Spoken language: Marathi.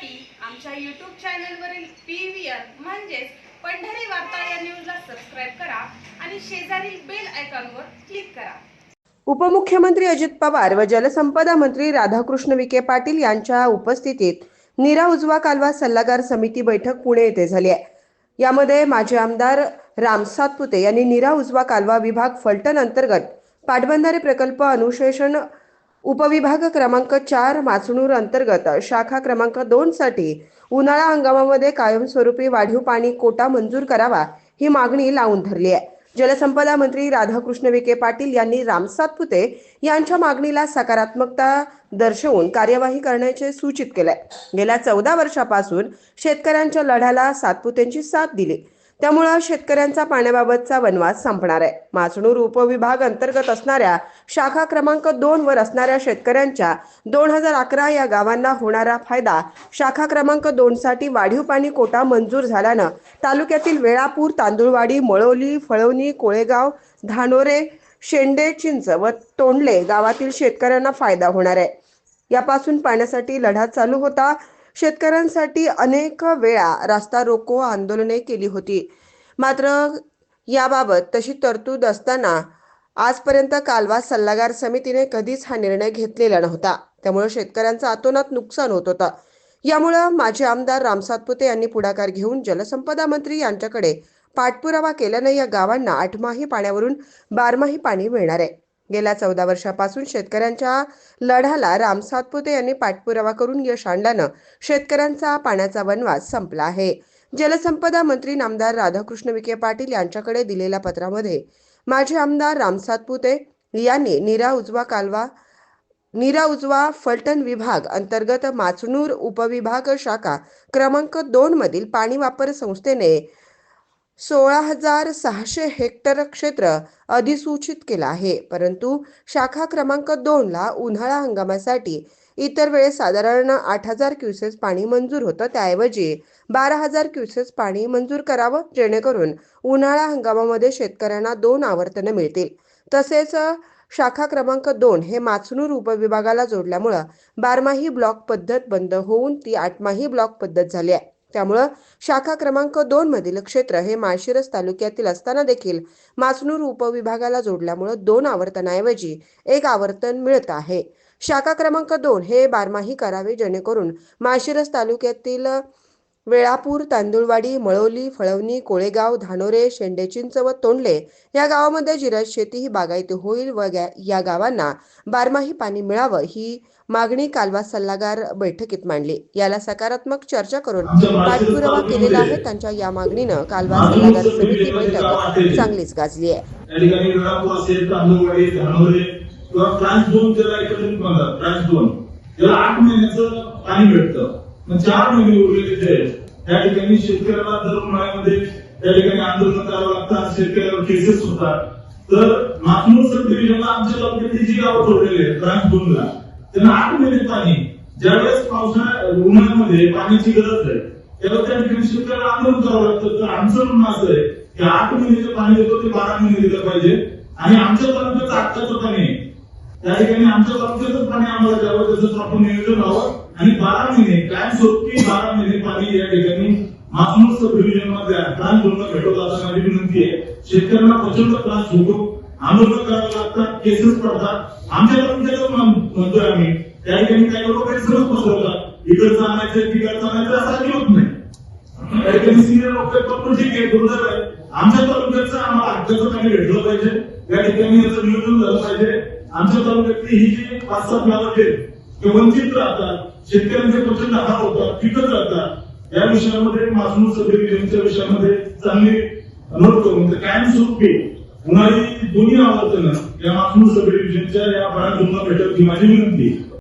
पाहण्यासाठी आमच्या यूट्यूब चॅनलवरील पी व्ही आर म्हणजेच पंढरी वार्ता या न्यूजला सबस्क्राईब करा आणि शेजारील बेल आयकॉनवर क्लिक करा. उपमुख्यमंत्री अजित पवार व जलसंपदा मंत्री राधाकृष्ण विखे पाटील यांच्या उपस्थितीत नीरा उजवा कालवा सल्लागार समिती बैठक पुणे येथे झाली आहे. यामध्ये माजी आमदार राम सातपुते यांनी नीरा उजवा कालवा विभाग फलटण अंतर्गत पाटबंधारे प्रकल्प अनुशेषण उपविभाग क्रमांक चार माचणूर अंतर्गत शाखा क्रमांक दोन साठी उन्हाळा हंगामामध्ये कायमस्वरूपी वाढीव पाणी कोटा मंजूर करावा ही मागणी लावून धरली आहे. जलसंपदा मंत्री राधाकृष्ण विखे पाटील यांनी राम सातपुते यांच्या मागणीला सकारात्मकता दर्शवून कार्यवाही करण्याचे सूचित केले गेल्या चौदा वर्षापासून शेतकऱ्यांच्या लढ्याला सातपुतेंची साथ दिली. त्यामुळं शेतकऱ्यांचा पाण्याबाबतचा वनवास संपणार आहे. माचणूर उपविभाग अंतर्गत असणाऱ्या शाखा क्रमांक दोन वर असणाऱ्या शेतकऱ्यांच्या दोन हजार अकरा या गावांना होणारा फायदा शाखा क्रमांक दोन साठी वाढीव पाणी कोटा मंजूर झाल्यानं तालुक्यातील वेळापूर तांदुळवाडी मळवली फळवणी कोळेगाव धानोरे शेंडे चिंच व तोंडले गावातील शेतकऱ्यांना फायदा होणार आहे. यापासून पाण्यासाठी लढा चालू होता. शेतकऱ्यांसाठी अनेक वेळा रास्ता रोको आंदोलने केली होती. मात्र याबाबत तशी तरतूद असताना आजपर्यंत कालवा सल्लागार समितीने कधीच हा निर्णय घेतलेला नव्हता. त्यामुळे शेतकऱ्यांचं अतोनात नुकसान होत होतं. यामुळं माजी आमदार राम सातपुते यांनी पुढाकार घेऊन जलसंपदा मंत्री यांच्याकडे पाठपुरावा केल्यानं या गावांना आठमाही पाण्यावरून बारमाही पाणी मिळणार आहे. गेल्या चौदा वर्षापासून शेतकऱ्यांच्या लढ्याला राम सातपुते यांनी पाठपुरावा करून यश आणल्यानं शेतकऱ्यांचा पाण्याचा वनवास संपला आहे. जलसंपदा मंत्री नामदार राधाकृष्ण विखे पाटील यांच्याकडे दिलेल्या पत्रामध्ये माजी आमदार राम सातपुते यांनी निरा उजवा कालवा निरा उजवा फलटण विभाग अंतर्गत माचणूर उपविभाग शाखा क्रमांक दोन मधील पाणी वापर संस्थेने सोळा हजार सहाशे हेक्टर क्षेत्र अधिसूचित केलं आहे. परंतु शाखा क्रमांक दोनला उन्हाळा हंगामासाठी इतर वेळेस साधारण आठ हजार क्युसेस पाणी मंजूर होतं. त्याऐवजी बारा हजार क्युसेस पाणी मंजूर करावं जेणेकरून उन्हाळा हंगामामध्ये शेतकऱ्यांना दोन आवर्तनं मिळतील. तसेच शाखा क्रमांक दोन हे माचनूर उपविभागाला जोडल्यामुळं बारमाही ब्लॉक पद्धत बंद होऊन ती आठमाही ब्लॉक पद्धत झाली आहे. त्यामुळं शाखा क्रमांक दोन मधील क्षेत्र हे माळशिरस तालुक्यातील असताना देखील माचणूर उपविभागाला जोडल्यामुळं दोन आवर्तनाऐवजी एक आवर्तन मिळत आहे. शाखा क्रमांक दोन हे बारमाही करावे जेणेकरून माळशिरस तालुक्यातील वेळापूर तांदुळवाडी मळवली फळवणी कोळेगाव धानोरे शेंडेचिंच व तोंडले या गावामध्ये जिरायत शेती ही बागायती होईल व या गावांना बारमाही पाणी मिळावं ही मागणी कालवा सल्लागार बैठकीत मांडली. याला सकारात्मक चर्चा करून पाठपुरावा केलेला आहे. त्यांच्या या मागणीनं कालवा सल्लागार समिती बैठक चांगलीच गाजली आहे. किंवा ट्रान्स दोन त्याला एकत्रित म्हणतात ट्रान्स दोन. त्याला आठ महिन्याचं पाणी भेटतं चार महिने उरलेले जे त्या ठिकाणी शेतकऱ्याला दर उन्हाळ्यामध्ये त्या ठिकाणी आंदोलन करावं लागतात शेतकऱ्यावर केसेस होतात तर नागपूर सब डिव्हिजनला आमच्या तालुक्यातली जी गावं जोडलेली आहेत रांग दोनला त्यांना आठ महिने पाणी. ज्यावेळेस पावसाळ्या उन्हाळ्यामध्ये पाण्याची गरज आहे त्यावेळेस त्या ठिकाणी शेतकऱ्याला आंदोलन करावं लागतं. तर आमचं म्हणणं असं आहे की आठ महिने पाणी देतो ते बारा महिने दिलं पाहिजे. आणि आमच्या तालुक्याचं आत्ताचं पाणी आहे. त्या ठिकाणी आमच्या तालुक्याचं पाणी आम्हाला द्यावं त्याचं प्रॉपर नियोजन व्हावं आणि बारा महिने कायमस्वरूपी बारा महिने पाणी या ठिकाणी मासमस्त सब डिव्हिजनमध्ये त्रास दोन भेटवत असं विनंती आहे शेतकऱ्यांना प्रचंड त्रास होतो. आंदोलन करावं लागतात केसेस पडतात. आमच्याकडून तालुक्याचं म्हणतोय आम्ही. त्या ठिकाणी काही लोक गैरसमज पसरवतात. इकडचं आणायचं तिकडचं आणायचं असं होत नाही. त्या ठिकाणी सिनियर लोक पण ठीक आहे दुर्दैव आहे. आमच्या तालुक्याचं आम्हाला हक्काचं पाणी भेटलं पाहिजे. त्या ठिकाणी याचं नियोजन झालं पाहिजे. आमच्या तालुक्यातली ही जी पाच सात गावं आहेत ते वंचित राहतात. शेतकऱ्यांचे प्रचंड हाल होतात पिकत राहतात या विषयामध्ये मासनूर सबडिव्हिजनच्या विषयामध्ये चांगली नोट करून ते कायमस्वरूपी उन्हाळी दोन्ही आवर्तनं या मासनूर सबडिव्हिजनच्या या बऱ्याच भेटत ही माझी विनंती आहे.